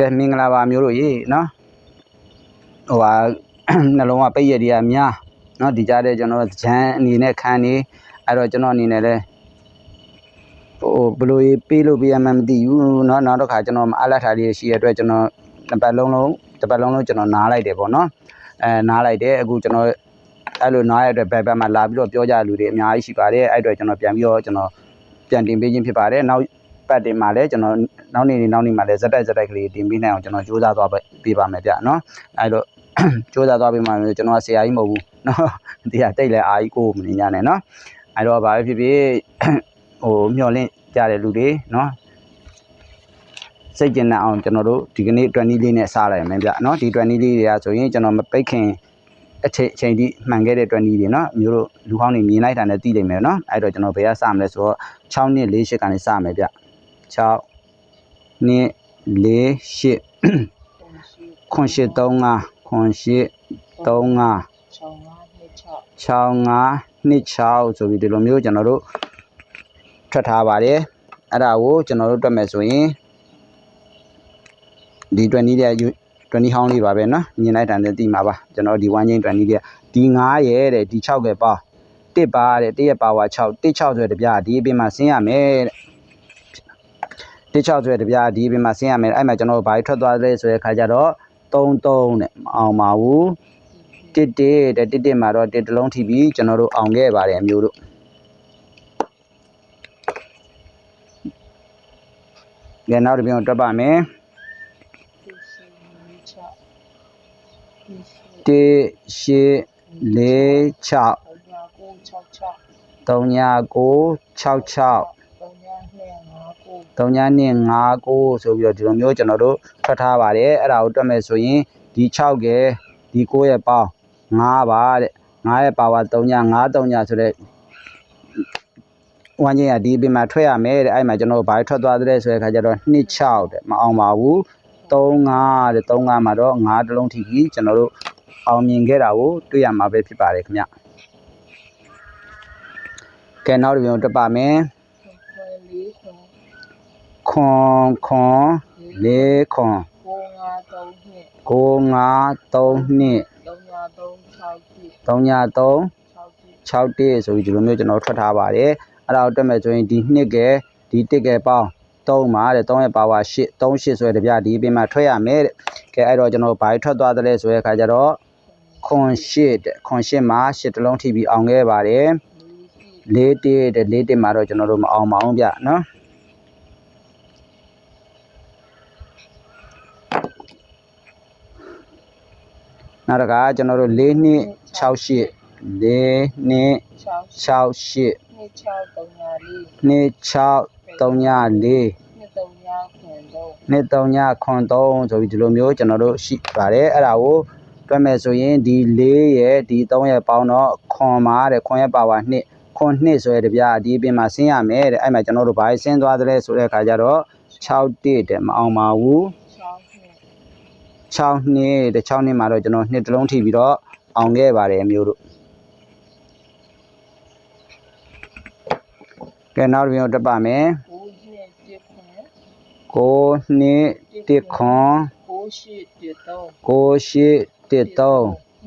ကဲမင်္ဂလာပါမျိုးတို့ရေနော်ဟိုဟာနှလုံးကပိတ်ရက်တွေကများနော်ဒီကြတဲ့ကျွန်တော်ဂျန်အနေနဲ့ခံနေအဲ့တော့ကျွန်တော်အနေနဲ့လဲဟိုဘလို့ရေးပေးလို့ပေးရမှမသိဘူးနော်နောက်တစ်ခါကျွန်တော်အားလက်ထားလေးရှိရအတွက်ကျွန်တော်တစ်ပတ်လုံးလုံးတစ်ပတ်လုံးလုံးကျွန်တော်နားလိုက်တယ်ပေါ့နော်အဲနားလိုက်တယ်အခုကျွန်တော်အဲ့လိုနားရတဲ့ဘက်ဘက်မှာလာပြီးတော့ပြောကြလူတွေအများကြီးရှိပါတယ်အဲ့အတွက်ကျွန်တော်ပြန်ပြီးတော့ကျွန်တော်ပြန်တင်ပေးခြင်းဖြစ်ပါတယ်နောက် ပတ်တင်မှာလည်းကျွန်တော်နောက်နေ့နေ့နောက်နေ့မှာလည်းဇက်တိုက်ဇက်တိုက်ကလေးတင်ပေးနိုင်အောင်ကျွန်တော်ကြိုးစားသွားပေးပါမယ်ဗျနော်အဲလိုကြိုးစားသွားပေးမှမျိုးကျွန်တော်ကဆရာကြီးမဟုတ်ဘူးနော်ဒီဟာတိတ်လဲအာကြီးကိုမနေညနဲ့နော်အဲတော့ဘာပဲဖြစ်ဖြစ်ဟိုမျောလင့်ကြတဲ့လူတွေနော်စိတ်ကျဉ်နှံ့အောင်ကျွန်တော်တို့ဒီကနေ့20လေးနဲ့စားလိုက်မယ်ဗျနော်ဒီ20လေးတွေကဆိုရင်ကျွန်တော်မပိတ်ခင်အချိန်အချိန်ဒီမှန်ခဲ့တဲ့20တွေနော်မျိုးတို့လူဟောင်းတွေမြင်လိုက်တာနဲ့သိနိုင်မယ်နော်အဲ့တော့ကျွန်တော်ဘယ်ကစမလဲဆိုတော့6နှစ်4ရှစ်ကနေစမယ်ဗျ 6နှစ်4 8ခွန်8 35ခွန်8 35 65နှစ်6ဆိုပြီးဒီလိုမျိုးကျွန်တော်တို့ထွက်ထားပါတယ်အဲ့ဒါကိုကျွန်တော်တို့တွက်မယ်ဆိုရင်ဒီ20တဲ့20ဟောင်းလေးပါပဲเนาะမြင်လိုက်တာနဲ့သိမှာပါကျွန်တော်ဒီ1ချင်း20တဲ့ဒီ9ရဲ့တဲ့ဒီ6ကပါ1ပါတဲ့1ရဲ့ပါဝါ6 1 6ဆိုတဲ့တပြားဒီအပြင်မှာဆင်းရမယ်တဲ့ 1 6ဆိုတဲ့တပြားဒီအပြင်မှာဆင်းရမယ်အဲ့မှာကျွန်တော်ဘာထွက်သွားလဲဆိုတဲ့ခါကျတော့3 3တဲ့မအောင်ပါဘူးတစ်တစ်တဲ့တစ်တစ်မှာတော့တစ်တလုံးထိပြီးကျွန်တော်တို့အောင်ခဲ့ပါတယ်အမျိုးတို့ကဲနောက်တစ်ပြန်တွက်ပါမယ်တစ်ရှစ်လေး6 3966 3ညနဲ့59ဆိုပြီးတော့ဒီလိုမျိုးကျွန်တော်တို့ထွက်ထားပါတယ်အဲ့ဒါကိုတွက်မယ်ဆိုရင်ဒီ6ကဲဒီ9ရဲ့ပေါင်း5ပါတဲ့5ရဲ့ပါဝါ3ည5 3ညဆိုတဲ့ဝမ်းချင်းကဒီအပြင်မှာထွက်ရမယ်တဲ့အဲ့မှာကျွန်တော်ဘာထွက်သွားတဲ့ဆိုတဲ့ခါကျတော့2 6တဲ့မအောင်ပါဘူး3 5တဲ့3 5မှာတော့5တလုံးထိပြီးကျွန်တော်တို့အောင်မြင်ခဲ့တာကိုတွေ့ရမှာပဲဖြစ်ပါတယ်ခင်ဗျကဲနောက်တစ်ပြန်တွက်ပါမယ် ခွန်ခွန်လေးခွန်9 5 3နှစ်3ည3 6တိဆိုပြီးဒီလိုမျိုးကျွန်တော်ထွက်ထားပါတယ်အဲ့ဒါကိုတွက်မယ်ဆိုရင်ဒီနှစ်ကဲဒီတစ်ကဲပေါင်း3ပါတဲ့3ရဲ့ပါဝါ8 3 8ဆိုတဲ့တပြဒီအပြင်မှာထွက်ရမယ်တဲ့ကဲအဲ့တော့ကျွန်တော်ဘာထွက်သွားတယ်လဲဆိုတဲ့အခါကျတော့ခွန်8တဲ့ခွန်8မှာ8တလုံးထိပြီးအောင်ခဲ့ပါတယ်လေးတိတဲ့လေးတိမှာတော့ကျွန်တော်တို့မအောင်ပါအောင်ဗျနော် နောက်တစ်ခါကျွန်တော်တို့၄နှစ်68 4နှစ်68နှစ်6 34 နှစ်3ညခွန်3ဆိုပြီးဒီလိုမျိုးကျွန်တော်တို့ရှိပါတယ်အဲ့ဒါကိုတွက်မယ်ဆိုရင်ဒီ4ရဲ့ဒီ3ရဲ့ပေါင်းတော့ခွန်ပါတဲ့ခွန်ရဲ့ပါဝါ2ခွန်2ဆိုရတဲ့ဗျာဒီအပြင်မှာဆင်းရမယ်တဲ့အဲ့မှာကျွန်တော်တို့ဘာဆင်းသွားတယ်ဆိုတဲ့အခါကျတော့6တိတဲ့မအောင်ပါဘူး 6နှစ်တဲ့6နှစ်မှာတော့ကျွန်တော်နှစ်တလုံးထိပြီးတော့အောင်ခဲ့ပါတယ်မျိုးတို့ကဲနောက်တစ်ပြန်တက်ပါမယ်9နှစ်1ခွန်9813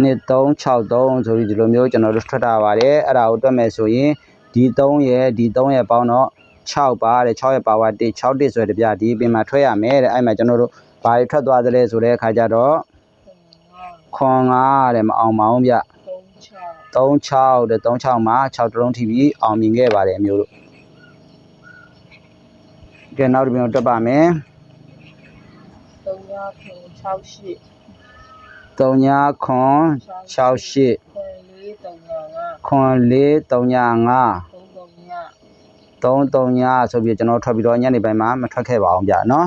နှစ်363ဆိုပြီးဒီလိုမျိုးကျွန်တော်တို့ထွက်တာပါတယ်အဲ့ဒါကိုတွက်မယ်ဆိုရင်ဒီ3ရဲ့ဒီ3ရဲ့ပေါင်းတော့6ပါတဲ့6ရဲ့ပါဝါ1 6တစ်ဆိုတဲ့ပြဒီအပြင်မှာထွက်ရမယ်တဲ့အဲ့မှာကျွန်တော်တို့ ဘာတွေထွက်သွားသလဲဆိုတဲ့အခါကျတော့ခွန်9တဲ့မအောင်ပါအောင်ဗျ36တဲ့36မှာ6တလုံးထိပြီးအောင်မြင်ခဲ့ပါတယ်အမျိုးတို့ကဲနောက်တစ်ပြန်တက်ပါမယ်3ညခွန်68ခွန်4 3ည5 3 3ညဆိုပြီးကျွန်တော်ထွက်ပြီးတော့ညနေပိုင်းမှာမထွက်ခဲ့ပါအောင်ဗျာနော်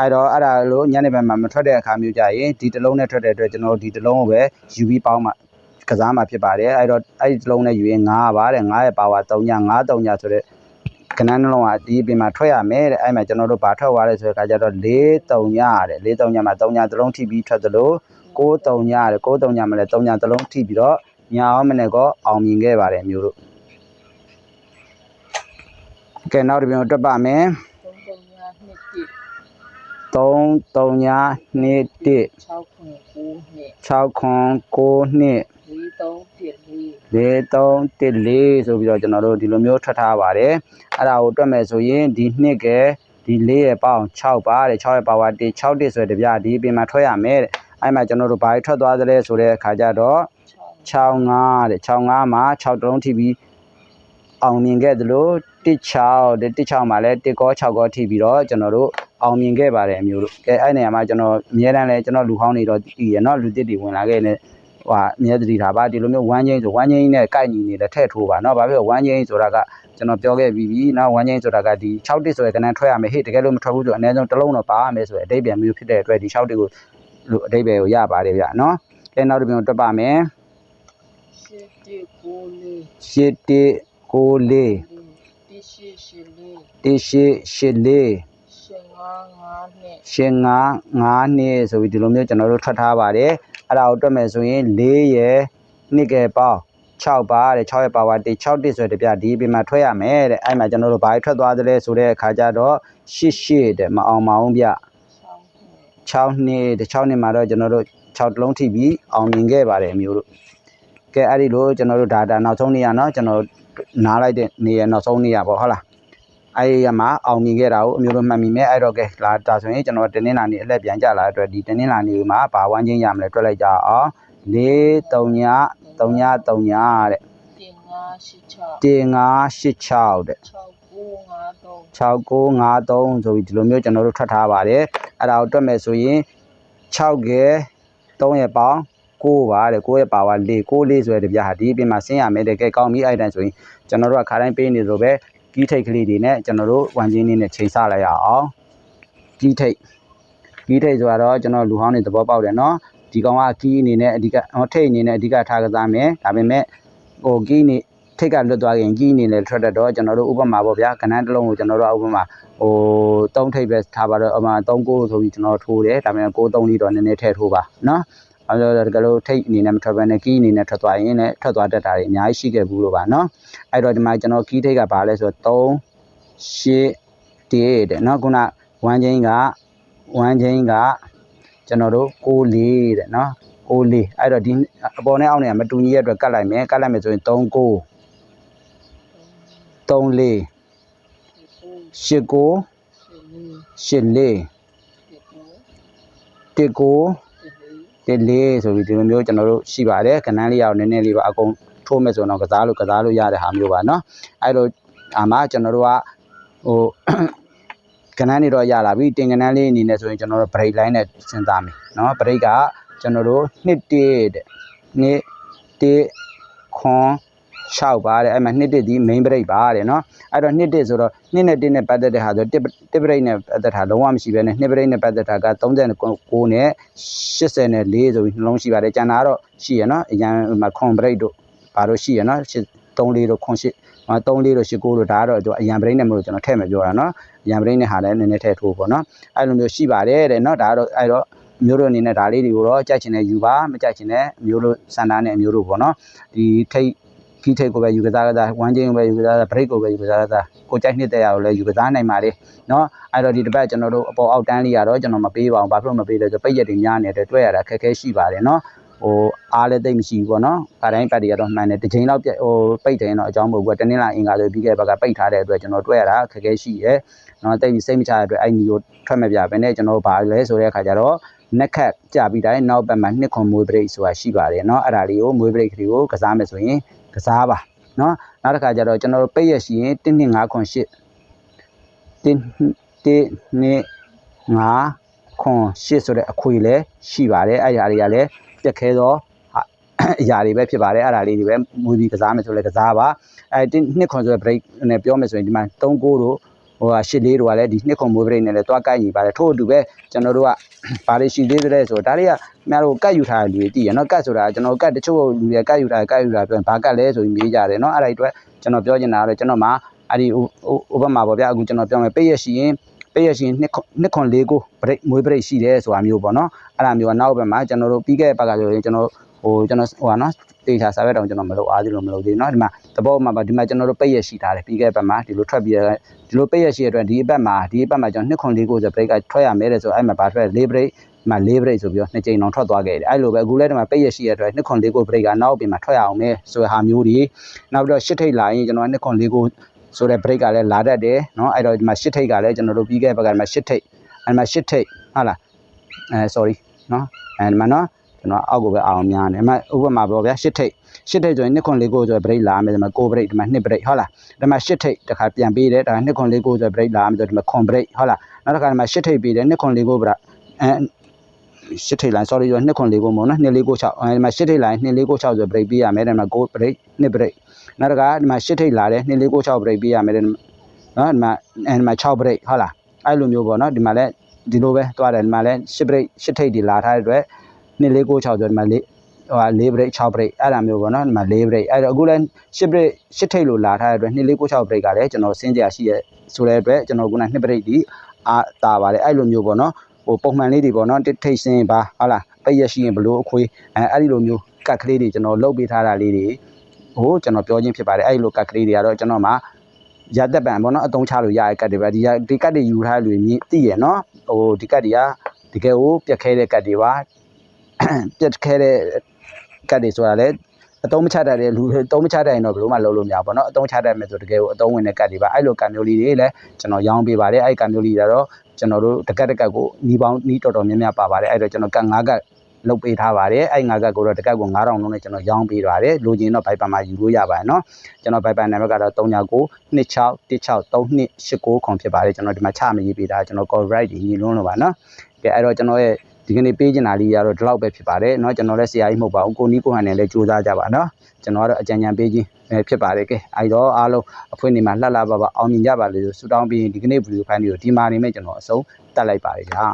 အဲ့တော့အဲ့ဒါလို့ညနေပိုင်းမှာမထွက်တဲ့အခါမျိုးကြရင်ဒီတစ်လုံးနဲ့ထွက်တဲ့အတွက်ကျွန်တော်ဒီတစ်လုံးကိုပဲယူပြီးပေါင်းမှကစားမှာဖြစ်ပါတယ်အဲ့တော့အဲ့ဒီတစ်လုံးနဲ့ယူရင်9ပါတဲ့9ရဲ့ပါဝါ3ည9 3ညဆိုတဲ့ကနန်းနှလုံးကဒီအပြင်မှာထွက်ရမယ်တဲ့အဲ့မှာကျွန်တော်တို့ဘာထွက်သွားလဲဆိုတဲ့အခါကျတော့4 3ညတဲ့4 3ညမှာ3ညတစ်လုံးထိပြီးထွက်သလို6 3ညတဲ့6 3ညမှာလည်း3ညတစ်လုံးထိပြီးတော့ညာအောင်မနဲ့ကောအောင်မြင်ခဲ့ပါတယ်မျိုးတို့ကဲနောက်တစ်ပြန်တွက်ပါမယ် 3 3ညာ2 1 6ခွန်9နှစ်6ခွန်9နှစ်4314 4314ဆိုပြီးတော့ကျွန်တော်တို့ဒီလိုမျိုးထွက်ထားပါတယ်အဲ့ဒါကိုတွက်မယ်ဆိုရင်ဒီနှစ်ကဒီ4ရဲ့ပေါင်း6ပါတဲ့6ရဲ့ပါဝါ1 6တစ်ဆိုတဲ့တပြဒီအပြင်မှာထွက်ရမယ်တဲ့အဲ့မှာကျွန်တော်တို့ဘာထွက်သွားသလဲဆိုတဲ့အခါကျတော့6 65တဲ့65မှာ6တလုံးထိပြီးအောင်မြင်ခဲ့သလို16တဲ့16မှာလည်း1ကော6ကောထိပြီးတော့ကျွန်တော်တို့ အောင်မြင်ခဲ့ပါတယ်အမျိုးတို့ကဲအဲ့နေရာမှာကျွန်တော်အများတန်းလဲကျွန်တော်လူဟောင်းနေတော့တည်ရเนาะလူတစ်တွေဝင်လာခဲ့နေဟိုအမြဲတတိထားပါဒီလိုမျိုးဝမ်းချင်းဆိုဝမ်းချင်းနဲ့ကိုက်ညီနေတဲ့ထည့်ထိုးပါเนาะဘာဖြစ်လို့ဝမ်းချင်းဆိုတာကကျွန်တော်ပြောခဲ့ပြီးပြီเนาะဝမ်းချင်းဆိုတာကဒီ6တစ်ဆိုရယ်ကနန်းထွက်ရမယ်ဟေ့တကယ်လို့မထွက်ဘူးဆိုအနည်းဆုံးတစ်လုံးတော့ပါရမယ်ဆိုရယ်အတိတ်ပြန်မျိုးဖြစ်တဲ့အတွက်ဒီ6တစ်ကိုလူအတိတ်ပဲကိုရပါတယ်ဗျเนาะကဲနောက်တစ်ပြန်တွက်ပါမယ် 7194 ရှစ်တိကိုလေး 1884 တရှိရှစ်လေး 55နှစ် ရှင်ငါငါးနှစ်ဆိုပြီးဒီလိုမျိုးကျွန်တော်တို့ထွက်ထားပါတယ်အဲ့ဒါကိုတွက်မယ်ဆိုရင်၄ရယ်နှစ်ကယ်ပေါင်း6ပါတဲ့6ရဲ့ပါဝါ1 6တစ်ဆိုတဲ့ပြဒီပြင်မှာထွက်ရမယ်တဲ့အဲ့မှာကျွန်တော်တို့ဘာထွက်သွားသလဲဆိုတဲ့အခါကျတော့ရှစ်ရှစ်တဲ့မအောင်မအောင်ဗျ6 6နှစ်နှစ်တဲ့6နှစ်မှာတော့ကျွန်တော်တို့6တလုံးထိပြီးအောင်မြင်ခဲ့ပါတယ်အမျိုးတို့ကဲအဲ့ဒီလိုကျွန်တော်တို့ဒါဒါနောက်ဆုံးနေ့ရနော်ကျွန်တော်နားလိုက်တဲ့နေ့ရနောက်ဆုံးနေ့ရပေါ့ဟုတ်လား အဲ့ဒီရမှာအောင်မြင်ခဲ့တာကိုအမျိုးတို့မှတ်မိမယ်အဲ့တော့ကဲလာဒါဆိုရင်ကျွန်တော်တင်းနှင်းလာနေအလက်ပြန်ကြလာတဲ့အတွက်ဒီတင်းနှင်းလာနေမှာဘာဝမ်းချင်းရမလဲတွက်လိုက်ကြအောင်၄3ည3ည3ညတဲ့1586တင်586တဲ့6953 6953ဆိုပြီးဒီလိုမျိုးကျွန်တော်တို့ထွက်ထားပါတယ်အဲ့ဒါကိုတွက်မယ်ဆိုရင်6ကဲ3ရဲ့ပေါင်း9ပါတဲ့9ရဲ့ပါဝါ4 9လေးဆိုတဲ့တပြားဟာဒီအပြင်မှာဆင်းရမယ်တဲ့ကဲကောင်းပြီအဲ့တိုင်းဆိုရင်ကျွန်တော်တို့ကခါတိုင်းပေးနေလို့ပဲ ကြီးထိတ်ကလေးတွေနဲ့ကျွန်တော်တို့ဝမ်းချင်းလေးနဲ့ချိန်ဆလိုက်ရအောင်ကြီးထိတ်ကြီးထိတ်ဆိုတော့ကျွန်တော်လူဟောင်းတွေသဘောပေါက်တယ်နော်ဒီကောင်ကကီးအနေနဲ့အဓိကဟောထိတ်အနေနဲ့အဓိကထားကစားမယ်ဒါပေမဲ့ဟိုကီးနေထိတ်ကလွတ်သွားရင်ကြီးအနေနဲ့ထွက်တတ်တော့ကျွန်တော်တို့ဥပမာပေါ့ဗျာကဏ္ဍတစ်လုံးကိုကျွန်တော်တို့ဥပမာဟို၃ထိတ်ပဲထားပါတော့အမှ3ကိုဆိုပြီးကျွန်တော်ထိုးတယ်ဒါပေမဲ့6 3လေးတော့နည်းနည်းထည့်ထိုးပါနော် အဲဒါတကယ်လို့ထိတ်အနေနဲ့မထွက်ဘဲနဲ့ကီးအနေနဲ့ထွက်သွားရင်လည်းထွက်သွားတတ်တာတွေအများကြီးရှိခဲ့ဘူးလို့ပါနော်အဲ့တော့ဒီမှာကျွန်တော်ကီးထိတ်ကဘာလဲဆိုတော့3 8တဲ့နော်ခုနဝမ်းချင်းကဝမ်းချင်းကကျွန်တော်တို့6 4တဲ့နော်6 4အဲ့တော့ဒီအပေါ်နဲ့အောက်နဲ့ကမတူညီရဲ့အတွက်ကတ်လိုက်မယ်ကတ်လိုက်မယ်ဆိုရင်3 9 3 4 8 9 8 4 1 4 တစ်လေးဆိုပြီးဒီလိုမျိုးကျွန်တော်တို့ရှိပါတယ်ခဏန်းလေးရအောင်နည်းနည်းလေးပါအကုန်ထိုးမယ်ဆိုတော့ကစားလို့ကစားလို့ရတဲ့ဟာမျိုးပါเนาะအဲ့တော့အာမကျွန်တော်တို့ကဟို ကဏ္ဍနေတော့ရလာပြီတင်ကဏ္ဍလေးအနေနဲ့ဆိုရင်ကျွန်တော်တို့ break line နဲ့စဉ်းစားမယ်เนาะ break ကကျွန်တော်တို့2 1တဲ့2 1ခွန် 6ပါတဲ့အဲ့မှာ2တစ်ဒီ main break ပါတဲ့နော်အဲ့တော့2တစ်ဆိုတော့2နဲ့1နဲ့ပတ်သက်တဲ့ဟာဆို1 1 break နဲ့ပတ်သက်တာလုံးဝမရှိပဲနဲ့2 break နဲ့ပတ်သက်တာက39နဲ့84ဆိုပြီးနှလုံးရှိပါတယ်ကျန်တာကတော့ရှိရနော်အရန်မှာ con break တို့ဘာတို့ရှိရနော်34တို့98 34တို့89တို့ဒါကတော့အရန် break နဲ့မလို့ကျွန်တော်ထည့်မပြောတာနော်အရန် break နဲ့ဟာလည်းနည်းနည်းထည့်ထိုးပေါ့နော်အဲ့လိုမျိုးရှိပါတယ်တဲ့နော်ဒါကတော့အဲ့တော့မျိုးတို့အနေနဲ့ဒါလေးတွေကိုတော့ကြိုက်ချင်တဲ့ယူပါမကြိုက်ချင်တဲ့မျိုးတို့စန္ဒာနဲ့မျိုးတို့ပေါ့နော်ဒီထိတ် ခီးထိတ်ကိုပဲယူကစားကစားဝမ်းကျင်းကိုပဲယူကစားကစားဘရိတ်ကိုပဲယူကစားကစားကိုကြိုက်နှစ်တဲ့ရကိုလည်းယူကစားနိုင်ပါလေနော်အဲ့တော့ဒီတစ်ပတ်ကျွန်တော်တို့အပေါ်အောက်တန်းလေးရတော့ကျွန်တော်မပေးပါဘူးဘာဖြစ်လို့မပေးလဲဆိုပိတ်ရက်တွေများနေတဲ့တွေ့ရတာခက်ခဲရှိပါတယ်နော်ဟိုအားလည်းတိတ်မရှိဘူးပေါ့နော်။ခါတိုင်းပတ်တရတော့မှန်တယ်။တစ်ချိန်လောက်ဟိုပိတ်တယ်တော့အကြောင်းမဟုတ်ဘူး။တနင်္လာအင်္ဂါဆိုပြီးခဲ့ဘက်ကပိတ်ထားတဲ့အတွက်ကျွန်တော်တွေ့ရတာခက်ခဲရှိရဲ။နော်တိတ်ပြီးစိတ်မချတဲ့အတွက်အဲ့ဒီကိုထွက်မပြဘဲနဲ့ကျွန်တော်ဘာလဲဆိုတဲ့အခါကျတော့နက်ခတ်ကြပြီးတိုင်းနောက်ပတ်မှာနှစ်ခွန်မွေးဘရိတ်ဆိုတာရှိပါတယ်နော်။အဲ့ဒါလေးကိုမွေးဘရိတ်ကလေးကိုကစားမယ်ဆိုရင် ကစားပါနော်နောက်တစ်ခါကျတော့ကျွန်တော်တို့ပိတ်ရရှိရင်1258 1258ဆိုတဲ့အခွေလည်းရှိပါတယ်အဲ့ဒါတွေကလည်းပြက်ခဲသောအရာတွေပဲဖြစ်ပါတယ်အဲ့ဒါလေးတွေပဲမူပြီးကစားမယ်ဆိုလည်းကစားပါအဲ2ခွန်ဆိုတဲ့ break နဲ့ပြောမယ်ဆိုရင်ဒီမှာ3 goal တို့ ဟိုဟာရှစ်လေးတို့ကလည်းဒီနှစ်ခွန်မွေးပရိတ်နဲ့လည်းတွားကိုက်ညီပါတယ်ထို့အတူပဲကျွန်တော်တို့ကဘာတွေရှိသေးတယ်ဆိုတော့ဒါတွေကများတို့ကတ်ယူထားတဲ့လူတွေတည်ရနော်ကတ်ဆိုတာကျွန်တော်ကတ်တချို့လူတွေကတ်ယူထားကတ်ယူထားပြောရင်ဘာကတ်လဲဆိုပြီးမေးကြတယ်နော်အဲ့ဒါအတွက်ကျွန်တော်ပြောချင်တာကတော့ကျွန်တော်မှအဲ့ဒီဥပမာပေါ့ဗျာအခုကျွန်တော်ပြောမယ်ပိတ်ရရှိရင်ပိတ်ရရှိရင်နှစ်နှစ်ခွန်လေးကိုပရိတ်မွေးပရိတ်ရှိတယ်ဆိုတာမျိုးပေါ့နော်အဲ့ဒါမျိုးကနောက်ဘက်မှာကျွန်တော်တို့ပြီးခဲ့တဲ့ဘက်ကဆိုရင်ကျွန်တော်ဟိုကျွန်တော်ဟိုဟာနော် တေချာစာရွက်တောင်ကျွန်တော်မလုပ်အားသေးလို့မလုပ်သေးဘူးเนาะဒီမှာသဘောမှာပါဒီမှာကျွန်တော်တို့ပိတ်ရရှိထားတယ်ပြီးခဲ့တဲ့ဘက်မှာဒီလိုထွက်ပြီးတော့ဒီလိုပိတ်ရရှိရတဲ့အတွက်ဒီအပတ်မှာဒီအပတ်မှာကျွန်တော်2ခွန်4ကိုဆို break ကထွက်ရမယ်တဲ့ဆိုအဲ့မှာဘာထွက်4 break မှာ4 break ဆိုပြီးတော့နှစ်ကြိမ်အောင်ထွက်သွားခဲ့တယ်အဲ့လိုပဲအခုလည်းဒီမှာပိတ်ရရှိရတဲ့အတွက်2ခွန်4ကို break ကနောက်ပြင်မှာထွက်ရအောင်မယ်ဆိုတဲ့ဟာမျိုးတွေနောက်ပြီးတော့ရှစ်ထိတ်လာရင်ကျွန်တော်2ခွန်4ကိုဆိုတဲ့ break ကလည်းလာတတ်တယ်เนาะအဲ့တော့ဒီမှာရှစ်ထိတ်ကလည်းကျွန်တော်တို့ပြီးခဲ့တဲ့ဘက်ကဒီမှာရှစ်ထိတ်အဲ့မှာရှစ်ထိတ်ဟုတ်လားအဲ sorry เนาะအဲ့ဒီမှာเนาะ ကျွန်တော်အောက်ကိုပဲအောင်များတယ်အမှဥပမာပေါ့ဗျာရှစ်ထိတ်ရှစ်ထိတ်ဆိုရင်2ခွန်4ကိုဆိုတဲ့ break လာမယ်ဒီမှာ6 break ဒီမှာ2 break ဟုတ်လားဒီမှာရှစ်ထိတ်တစ်ခါပြန်ပေးတယ်ဒါ2ခွန်4ကိုဆိုတဲ့ break လာမယ်ဆိုဒီမှာခွန် break ဟုတ်လားနောက်တစ်ခါဒီမှာရှစ်ထိတ်ပေးတယ်2ခွန်4ကိုဗျာအဲရှစ်ထိတ်လိုင်း sorry ဆို2ခွန်4ကိုမဟုတ်နော်2 4ကို6အဲဒီမှာရှစ်ထိတ်လိုင်း2 4ကို6ဆို break ပေးရမယ်ဒီမှာ6 break 2 break နောက်တစ်ခါဒီမှာရှစ်ထိတ်လာတယ်2 4ကို6 break ပေးရမယ်ဒီနော်ဒီမှာအဲဒီမှာ6 break ဟုတ်လားအဲ့လိုမျိုးပေါ့နော်ဒီမှာလည်းဒီလိုပဲတွားတယ်ဒီမှာလည်း10 break 10ထိပ်ဒီလာထားတဲ့အတွက် 2 4 6 6ဆိုဒီမှာ4ဟိုဟာ4 break 6 break အဲ့ဒါမျိုးပေါ့နော်ဒီမှာ4 break အဲ့တော့အခုလည်း10 break 10ထိပ်လို့လာထားတဲ့အတွက်2 4 6 break ကလည်းကျွန်တော်စင်းကြရှိရဆိုတဲ့အတွက်ကျွန်တော်က2 break ဒီအာတာပါတယ်အဲ့လိုမျိုးပေါ့နော်ဟိုပုံမှန်လေးတွေပေါ့နော်တစ်ထိပ်စင်းပါဟုတ်လားပိတ်ရရှိရင်ဘလို့အခွေးအဲအဲ့ဒီလိုမျိုးကတ်ကလေးတွေကျွန်တော်လုတ်ပေးထားတာလေးတွေဟိုကျွန်တော်ပြောချင်းဖြစ်ပါတယ်အဲ့ဒီလိုကတ်ကလေးတွေကတော့ကျွန်တော်မှာရသက်ပံပေါ့နော်အတုံးချလို့ရတဲ့ကတ်တွေပဲဒီဒီကတ်တွေယူထားလို့မြင်သိရနော်ဟိုဒီကတ်တွေကတကယ်ကိုပြက်ခဲတဲ့ကတ်တွေပါ ပြက်ခဲတဲ့ကတ်တွေဆိုတာလေအတုံးမချတတ်တဲ့လူအတုံးမချတတ်ရင်တော့ဘယ်လိုမှလုပ်လို့မရဘူးပေါ့နော်အတုံးချတတ်မယ်ဆိုတကယ်ကိုအတုံးဝင်တဲ့ကတ်တွေပါအဲ့လိုကတ်မျိုးလေးတွေလည်းကျွန်တော်ရောင်းပေးပါတယ်အဲ့ကတ်မျိုးလေးတွေတော့ကျွန်တော်တို့တကတ်တကတ်ကိုနီးပေါင်းနီးတော်တော်များများပါပါတယ်အဲ့တော့ကျွန်တော်ကတ်၅ကတ်လုတ်ပေးထားပါတယ်အဲ့ငါကတ်ကိုတော့တကတ်ကို9000လုံးနဲ့ကျွန်တော်ရောင်းပေးပါတယ်လိုချင်တော့ဘိုက်ပန်မှာယူလို့ရပါတယ်နော်ကျွန်တော်ဘိုက်ပန်နံပါတ်ကတော့39 26163989ခွန်ဖြစ်ပါတယ်ကျွန်တော်ဒီမှာချမရေးပေးတာကျွန်တော် copyright ကြီးညီလုံးလို့ပါနော်ကဲအဲ့တော့ကျွန်တော်ရဲ့ ဒီကနေ့ပေးချင်တာလေးကတော့ဒီလောက်ပဲဖြစ်ပါတယ်เนาะကျွန်တော်လည်းဆရာကြီးမဟုတ်ပါဘူးကိုနီးကိုဟန်နဲ့လည်းစူးစမ်းကြပါเนาะကျွန်တော်ကတော့အကြံဉာဏ်ပေးခြင်းပဲဖြစ်ပါတယ်ကဲအဲ့တော့အားလုံးအဖွင့်နေမှာလှလှပပအောင်မြင်ကြပါလေလို့ဆုတောင်းပြီးဒီကနေ့ဗီဒီယိုဖိုင်လေးကိုဒီမှာနေမဲ့ကျွန်တော်အဆုံးတက်လိုက်ပါတယ်ဗျာ